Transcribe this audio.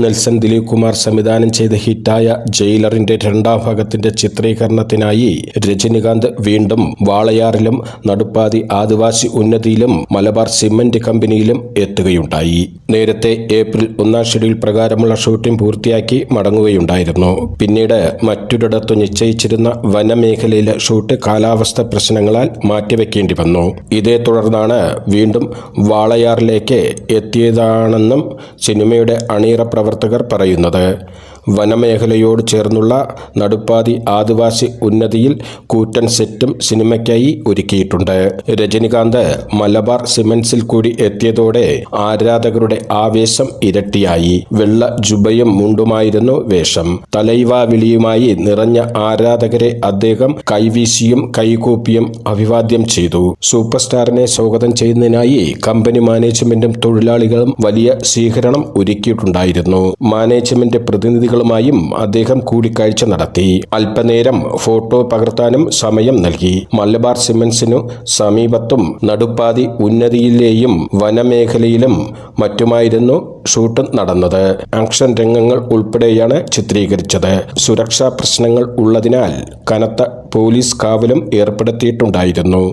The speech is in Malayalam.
നെൽസൺ ദിലീപ് കുമാർ സംവിധാനം ചെയ്ത ഹിറ്റായ ജയിലറിന്റെ രണ്ടാം ഭാഗത്തിന്റെ ചിത്രീകരണത്തിനായി രജനികാന്ത് വീണ്ടും വാളയാറിലും നടുപ്പാതി ആദിവാസി ഉന്നതിയിലും മലബാർ സിമന്റ് കമ്പനിയിലും എത്തുകയുണ്ടായി. നേരത്തെ ഏപ്രിൽ ഒന്നാം ഷെഡ്യൂൾ പ്രകാരമുള്ള ഷൂട്ടിംഗ് പൂർത്തിയാക്കി മടങ്ങുകയുണ്ടായിരുന്നു. പിന്നീട് മറ്റൊരിടത്തു നിശ്ചയിച്ചിരുന്ന വനമേഖലയിലെ ഷൂട്ട് കാലാവസ്ഥ പ്രശ്നങ്ങളാൽ മാറ്റിവെക്കേണ്ടി വന്നു. ഇതേ തുടർന്നാണ് വീണ്ടും വാളയാറിലേക്ക് എത്തിയതാണെന്നും സിനിമയുടെ അണിയറ പ്രവർത്തകർ പറയുന്നത്. വനമേഖലയോട് ചേർന്നുള്ള നടുപ്പാതി ആദിവാസി ഉന്നതിയിൽ കൂറ്റൻ സെറ്റും സിനിമയ്ക്കായി ഒരുക്കിയിട്ടുണ്ട്. രജനികാന്ത് മലബാർ സിമൻസിൽ കൂടി എത്തിയതോടെ ആരാധകരുടെ ആവേശം ഇരട്ടിയായി. വെള്ള ജുബയും മുണ്ടുമായിരുന്നു വേഷം. തലൈവാവിളിയുമായി നിറഞ്ഞ ആരാധകരെ അദ്ദേഹം കൈവീശിയും കൈകൂപ്പിയും അഭിവാദ്യം ചെയ്തു. സൂപ്പർ സ്റ്റാറിനെ സ്വാഗതം ചെയ്യുന്നതിനായി കമ്പനി മാനേജ്മെന്റും തൊഴിലാളികളും വലിയ സ്വീകരണം ഒരുക്കിയിട്ടുണ്ടായിരുന്നു. മാനേജ്മെന്റ് പ്രതിനിധികളുമായും അദ്ദേഹം കൂടിക്കാഴ്ച നടത്തി. അല്പനേരം ഫോട്ടോ പകർത്താനും സമയം നൽകി. മലബാർ സിമൻസിനു സമീപത്തും നടുപ്പാതി ഉന്നതിയിലെയും വനമേഖലയിലും മറ്റുമായിരുന്നു ഷൂട്ട് നടന്നത്. ആക്ഷൻ രംഗങ്ങൾ ഉൾപ്പെടെയാണ് ചിത്രീകരിച്ചത്. സുരക്ഷാ പ്രശ്നങ്ങൾ ഉള്ളതിനാൽ കനത്ത പോലീസ് കാവലും ഏർപ്പെടുത്തിയിട്ടുണ്ടായിരുന്നു.